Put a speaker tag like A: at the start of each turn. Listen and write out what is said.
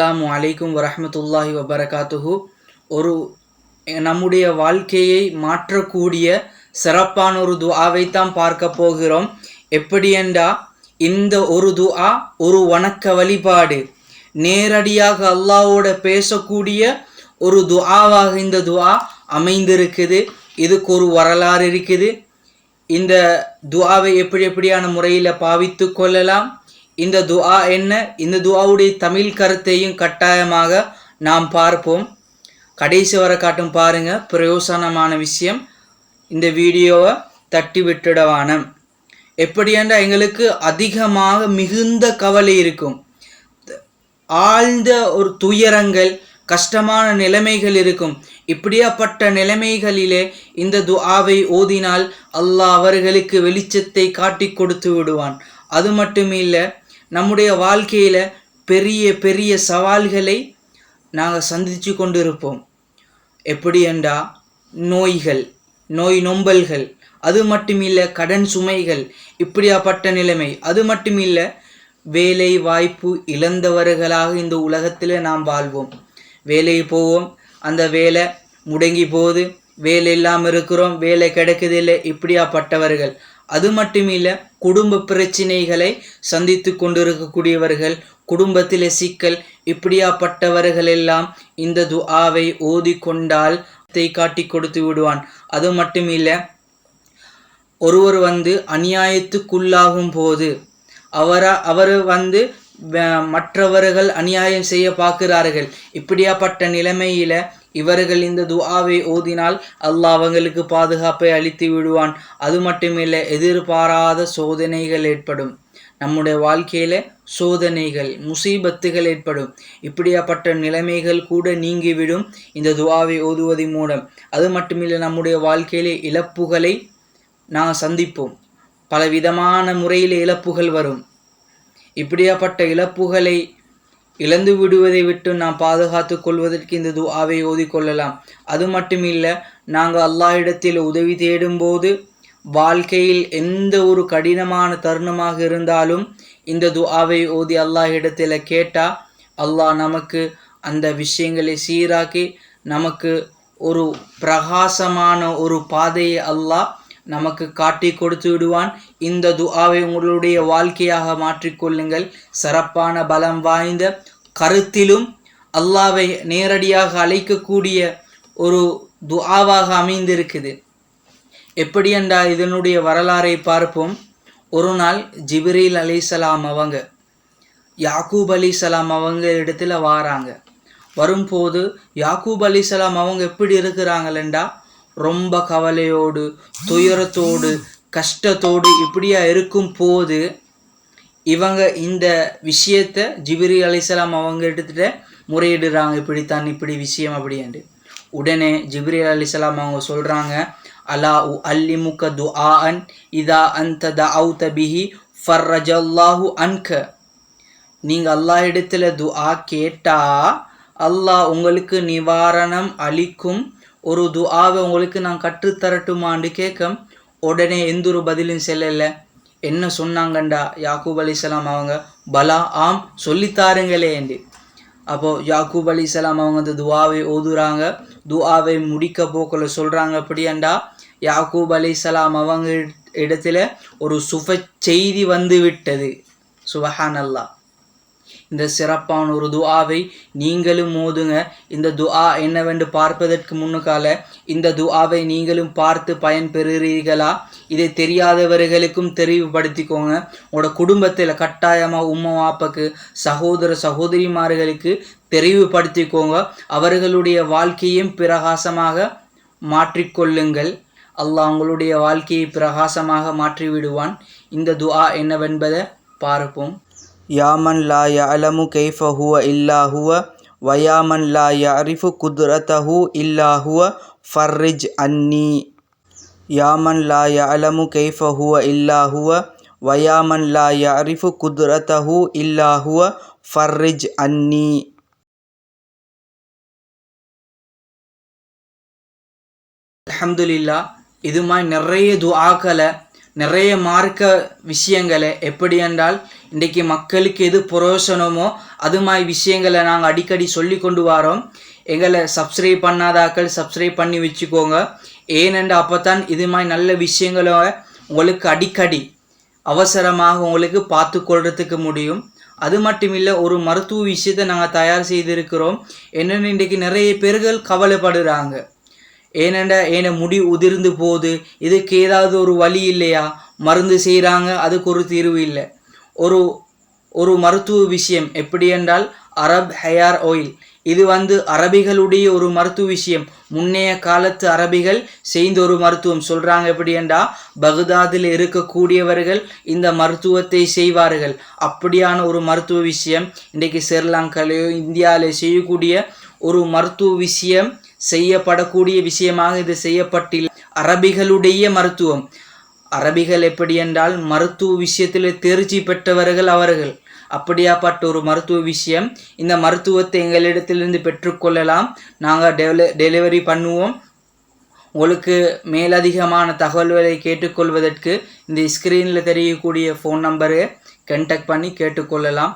A: அஸ்ஸலாமு அலைக்கும் வரமத்துல்லாஹி வபரகாத்துஹு. ஒரு நம்முடைய வாழ்க்கையை மாற்றக்கூடிய சிறப்பான ஒரு துஆவைத்தான் பார்க்க போகிறோம். எப்படி என்றா இந்த ஒரு துஆ ஒரு வணக்க வழிபாடு. நேரடியாக அல்லாவோட பேசக்கூடிய ஒரு துஆவாக இந்த துஆ அமைந்திருக்குது. இதுக்கு ஒரு வரலாறு இருக்குது. இந்த துஆவை எப்படி எப்படியான முறையில் பாவித்து கொள்ளலாம்? இந்த துஆ என்ன? இந்த துஆவுடைய தமிழ் கருத்தையும் கட்டாயமாக நாம் பார்ப்போம். கடைசி வர காட்டும் பாருங்கள் பிரயோசனமான விஷயம். இந்த வீடியோவை தட்டி விட்டுடவானம் எப்படியாண்டா எங்களுக்கு அதிகமாக மிகுந்த கவலை இருக்கும். ஆழ்ந்த ஒரு துயரங்கள் கஷ்டமான நிலைமைகள் இருக்கும். இப்படியாப்பட்ட நிலைமைகளிலே இந்த துஆவை ஓதினால் அல்லாஹ் அவர்களுக்கு வெளிச்சத்தை காட்டி கொடுத்து விடுவான். அது மட்டும் இல்லை நம்முடைய வாழ்க்கையில் பெரிய பெரிய சவால்களை நாங்கள் சந்தித்து கொண்டிருப்போம். எப்படி என்றால் நோய்கள் நோய் நொம்பல்கள் அது மட்டும் இல்லை கடன் சுமைகள் இப்படியாப்பட்ட நிலைமை. அது மட்டும் இல்லை வேலை வாய்ப்பு இழந்தவர்களாக இந்த உலகத்தில் நாம் வாழ்வோம். வேலை போவோம். அந்த வேலை முடங்கி போகுது. வேலை இல்லாமல் இருக்கிறோம். வேலை கிடைக்குதில்லை இப்படியாப்பட்டவர்கள். அது மட்டும் இல்லை குடும்ப பிரச்சனைகளை சந்தித்து கொண்டிருக்கக்கூடியவர்கள் குடும்பத்தில் சிக்கல் இப்படியாப்பட்டவர்கள் எல்லாம் இந்த துஆவை ஓதிக்கொண்டால் காட்டி கொடுத்து விடுவான். அது மட்டும் இல்லை ஒருவர் வந்து அநியாயத்துக்குள்ளாகும் போது அவரா அவர் வந்து மற்றவர்கள் அநியாயம் செய்ய பார்க்கிறார்கள். இப்படியாப்பட்ட நிலைமையில் இவர்கள் இந்த துஆவை ஓதினால் அல்லாஹ் அவங்களுக்கு பாதுகாப்பை அளித்து விடுவான். அது மட்டுமில்லை எதிர்பாராத சோதனைகள் ஏற்படும். நம்முடைய வாழ்க்கையில் சோதனைகள் முசீபத்துகள் ஏற்படும். இப்படியாப்பட்ட நிலைமைகள் கூட நீங்கிவிடும் இந்த துவாவை ஓதுவதன் மூலம். அது மட்டுமில்லை நம்முடைய வாழ்க்கையிலே இழப்புகளை நாம் சந்திப்போம். பலவிதமான முறையில் இழப்புகள் வரும். இப்படியாப்பட்ட இழப்புகளை இழந்து விடுவதை விட்டு நாம் பாதுகாத்து கொள்வதற்கு இந்த துஆவை ஓதிக்கொள்ளலாம். அது மட்டும் இல்லை நாங்கள் அல்லாஹிடத்தில் உதவி தேடும்போது வாழ்க்கையில் எந்த ஒரு கடினமான தருணமாக இருந்தாலும் இந்த துஆவை ஓதி அல்லாஹிடத்தில் கேட்டால் அல்லாஹ் நமக்கு அந்த விஷயங்களை சீராக்கி நமக்கு ஒரு பிரகாசமான ஒரு பாதையை அல்லாஹ் நமக்கு காட்டி கொடுத்து விடுவான். இந்த துஆவை உங்களுடைய வாழ்க்கையாக மாற்றிக்கொள்ளுங்கள் சிறப்பான பலம் வாய்ந்த கருத்திலும் அல்லாவை நேரடியாக அழைக்கக்கூடிய ஒரு துஆவாக அமைந்திருக்குது. எப்படி என்றால் இதனுடைய வரலாறை பார்ப்போம். ஒரு நாள் ஜிப்ரீல் அலிசலாம் அவங்க யாக்கூப் அலிசலாம் அவங்க இடத்துல வாராங்க. வரும்போது யாக்கூப் அலிசலாம் அவங்க எப்படி இருக்கிறாங்களேண்டா ரொம்ப கவலையோடு துயரத்தோடு கஷ்டத்தோடு இப்படியா இருக்கும் போது இவங்க இந்த விஷயத்த ஜிபிரி அலிசலாம் அவங்க எடுத்துகிட்ட முறையிடுறாங்க. இப்படித்தான் இப்படி விஷயம் அப்படின்ட்டு உடனே ஜிப்ரி அலிசலாம் அவங்க சொல்கிறாங்க அலா உ அல்லிமுக துஆன் இதா அந்த த தஅவுத பிஹி ஃபர்ரஜல்லாஹு அன்க. நீங்கள் அல்லாஹ் இடத்துல துஆ கேட்டா அல்லாஹ் உங்களுக்கு நிவாரணம் அளிக்கும் ஒரு துஆவை உங்களுக்கு நான் கற்றுத்தரட்டுமான்னு கேட்க உடனே எந்த ஒரு பதிலும் செல்லல. என்ன சொன்னாங்கண்டா? யாக்கூப் அலிசலாம் அவங்க? பலா ஆம் சொல்லித்தாருங்களேண்டு அப்போது யாக்கூப் அலிசலாம் அவங்க அந்த துவாவை ஓதுறாங்க. துஆவை முடிக்க போக்கில் சொல்கிறாங்க அப்படியாண்டா. யாக்கூப் அலிசலாம் அவங்க இடத்துல ஒரு சுப செய்தி வந்து விட்டது. சுபஹானல்லாஹ். இந்த சிறப்பான ஒரு துஆவை நீங்களும் மோதுங்க. இந்த துஆ என்னவென்று பார்ப்பதற்கு முன்னுக்கால இந்த துஆவை நீங்களும் பார்த்து பயன் பெறுகிறீர்களா? இதை தெரியாதவர்களுக்கும் தெரிவுபடுத்திக்கோங்க. உங்களோட குடும்பத்தில் கட்டாயமாக உம்மா வாப்பக்கு சகோதர சகோதரிமார்களுக்கு தெரிவுபடுத்திக்கோங்க. அவர்களுடைய வாழ்க்கையும் பிரகாசமாக மாற்றிக்கொள்ளுங்கள். அல்லாஹ் உங்களுடைய வாழ்க்கையை பிரகாசமாக மாற்றி விடுவான் இந்த துஆ என்னவென்பதை பார்ப்போம். யாமன் லா யலமு கைஃப ஹுவ இல்லா ஹுவ வயாமன் லா யரிஃபு குதுரதஹு இல்லா ஹுவ ஃபர்ரிஜ் அன்னி யாமன் லா யலமு கைஃப ஹுவ இல்லா ஹுவ வயாமன் லா யரிஃபு குதுரதஹு இல்லா ஹுவ ஃபர்ரிஜ் அன்னி அலமதுல்லா இது மாதிரி நிறைய துஆக்களை நிறைய மார்க்க விஷயங்களை எப்படி என்றால் இன்றைக்கு மக்களுக்கு எது புரோசனமோ அது மாதிரி விஷயங்களை நாங்கள் அடிக்கடி சொல்லி கொண்டு வரோம். எங்களை சப்ஸ்கிரைப் பண்ணாதாக்கள் சப்ஸ்கிரைப் பண்ணி வச்சுக்கோங்க. ஏனென்று அப்போ தான் இது மாதிரி நல்ல விஷயங்களை உங்களுக்கு அடிக்கடி அவசரமாக உங்களுக்கு பார்த்து கொள்றதுக்கு முடியும். அது மட்டும் இல்லை ஒரு மருத்துவ விஷயத்தை நாங்கள் தயார் செய்திருக்கிறோம். என்னென்னு இன்றைக்கு நிறைய பேர்கள் கவலைப்படுறாங்க. ஏனெண்டா ஏன முடி உதிர்ந்து போகுது? இதுக்கு ஏதாவது ஒரு வழி இல்லையா? மருந்து செய்கிறாங்க அதுக்கு ஒரு தீர்வு இல்லை. ஒரு ஒரு மருத்துவ விஷயம் எப்படி என்றால் அரப் ஹேர் ஆயில் இது வந்து அரபிகளுடைய ஒரு மருத்துவ விஷயம். முன்னைய காலத்து அரபிகள் செய்த ஒரு மருத்துவம். சொல்கிறாங்க எப்படி என்றால் பகுதாதில் இருக்கக்கூடியவர்கள் இந்த மருத்துவத்தை செய்வார்கள். அப்படியான ஒரு மருத்துவ விஷயம். இன்றைக்கு ஸ்ரீலங்காலேயோ இந்தியாவிலே செய்யக்கூடிய ஒரு மருத்துவ விஷயம் செய்யப்படக்கூடிய விஷயமாக இது செய்யப்பட்டில் அரபிகளுடைய மருத்துவம். அரபிகள் எப்படி என்றால் மருத்துவ விஷயத்தில் தேர்ச்சி பெற்றவர்கள் அவர்கள். அப்படியாப்பட்ட ஒரு மருத்துவ விஷயம். இந்த மருத்துவத்தை எங்களிடத்திலிருந்து பெற்றுக்கொள்ளலாம். நாங்கள் டெவல டெலிவரி பண்ணுவோம். உங்களுக்கு மேலதிகமான தகவல்களை கேட்டுக்கொள்வதற்கு இந்த ஸ்க்ரீனில் தெரியக்கூடிய ஃபோன் நம்பரு கண்டக்ட் பண்ணி கேட்டுக்கொள்ளலாம்.